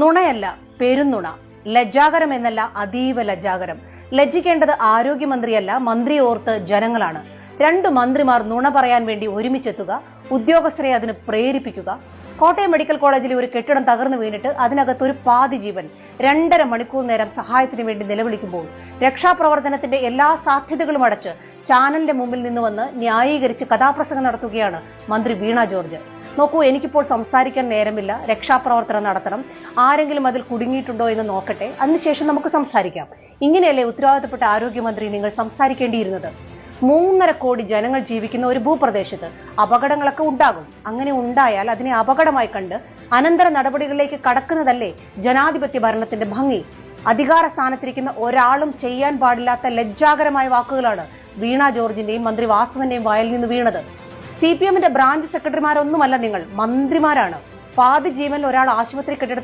നുണയല്ല പെരുന്നുണ. ലജ്ജാകരം എന്നല്ല അതീവ ലജ്ജാകരം. ലജ്ജിക്കേണ്ടത് ആരോഗ്യമന്ത്രിയല്ല മന്ത്രി ഓർത്ത് ജനങ്ങളാണ്. രണ്ട് മന്ത്രിമാർ നുണ പറയാൻ വേണ്ടി ഒരുമിച്ചെത്തുക ഉദ്യോഗസ്ഥരെ അതിന് പ്രേരിപ്പിക്കുക. കോട്ടയം മെഡിക്കൽ കോളേജിലെ ഒരു കെട്ടിടം തകർന്നു വീണിട്ട് അതിനകത്ത് ഒരു പാതി ജീവൻ. രണ്ടര മണിക്കൂർ നേരം സഹായത്തിന് വേണ്ടി നിലവിളിക്കുമ്പോൾ രക്ഷാപ്രവർത്തനത്തിന്റെ എല്ലാ സാധ്യതകളും അടച്ച് ചാനലിന്റെ മുമ്പിൽ നിന്ന് വന്ന് ന്യായീകരിച്ച് കഥാപ്രസംഗം നടത്തുകയാണ് മന്ത്രി വീണ ജോർജ്. നോക്കൂ എനിക്കിപ്പോൾ സംസാരിക്കാൻ നേരമില്ല. രക്ഷാപ്രവർത്തനം നടത്തണം. ആരെങ്കിലും അതിൽ കുടുങ്ങിയിട്ടുണ്ടോ എന്ന് നോക്കട്ടെ. അതിനുശേഷം നമുക്ക് സംസാരിക്കാം. ഇങ്ങനെയല്ലേ ഉത്തരവാദിത്തപ്പെട്ട ആരോഗ്യമന്ത്രി നിങ്ങൾ സംസാരിക്കേണ്ടിയിരുന്നത്? മൂന്നര കോടി ജനങ്ങൾ ജീവിക്കുന്ന ഒരു ഭൂപ്രദേശത്ത് അപകടങ്ങളൊക്കെ ഉണ്ടാകും. അങ്ങനെ ഉണ്ടായാൽ അതിനെ അപകടമായി കണ്ട് അനന്തര നടപടികളിലേക്ക് കടക്കുന്നതല്ലേ ജനാധിപത്യ ഭരണത്തിന്റെ ഭംഗി? അധികാര സ്ഥാനത്തിരിക്കുന്ന ഒരാളും ചെയ്യാൻ പാടില്ലാത്ത ലജ്ജാകരമായ വാക്കുകളാണ് വീണ ജോർജിന്റെയും മന്ത്രി വാസവന്റെയും വായിൽ നിന്ന് വീണത്. സി പി എമ്മിന്റെ ബ്രാഞ്ച് സെക്രട്ടറിമാരൊന്നുമല്ല നിങ്ങൾ. മന്ത്രിമാരാണ്. പാതി ജീവനിൽ ഒരാൾ ആശുപത്രി കെട്ടിടത്തിൽ